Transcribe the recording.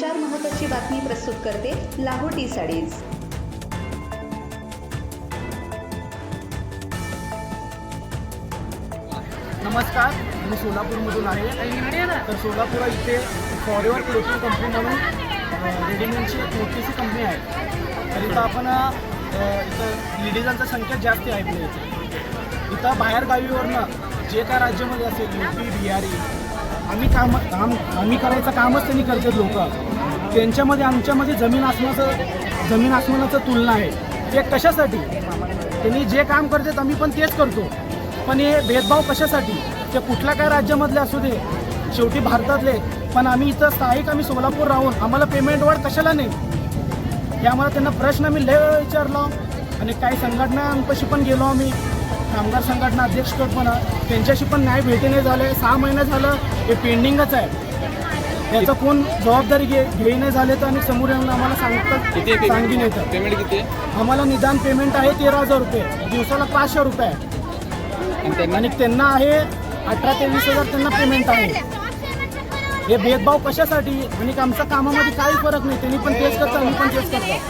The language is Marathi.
चार महत्वाची बातमी प्रस्तुत करते लाहोटी साडीज. नमस्कार मी सोलापूरमधून आहे. तर सोलापूर इथे फॉरेवर क्लोथिंग कंपनी म्हणून रेडीमेडची एक मोठीशी कंपनी आहे. तर इथं आपण इथं लेडीजांची संख्या जास्त आहे इथं इथं बाहेर गावीवरनं जे काय राज्यामध्ये असेल युपी बिहारी आम्ही काम काम आम्ही करायचं कामच त्यांनी करतात लोक. त्यांच्यामध्ये आमच्यामध्ये जमीन आसमानाचं जमीन आसमानाचं तुलना आहे. ते कशासाठी? त्यांनी जे काम करतात आम्ही पण तेच करतो. पण हे भेदभाव कशासाठी? ते कुठल्या काय राज्यामधले असू दे. शेवटी भारतातले. पण आम्ही इथं स्थायिक आम्ही सोलापूर राहून आम्हाला पेमेंट वाढ कशाला नाही? हे आम्हाला त्यांना प्रश्न आम्ही लय विचारलो. आणि काही संघटनांपाशी पण गेलो आम्ही. कामगार संघटना अध्यक्षकडे पण त्यांच्याशी पण न्याय भेटी नाही झाले. सहा महिने झालं. हे पेंडिंगच आहे. याचं कोण जबाबदारी घे घेई नाही झाले तर आम्ही समोर येऊन आम्हाला सांगतात किती सांगून येतात. पेमेंट किती आहे? आम्हाला निदान पेमेंट आहे तेरा हजार रुपये. दिवसाला पाचशे रुपये आहे. आणि त्यांना? आणि आहे अठरा ते वीस हजार त्यांना पेमेंट आहे. हे भेदभाव कशासाठी? आणि आमच्या कामामध्ये काही फरक नाही. त्यांनी पण तेच करतात आम्ही पण तेच करतो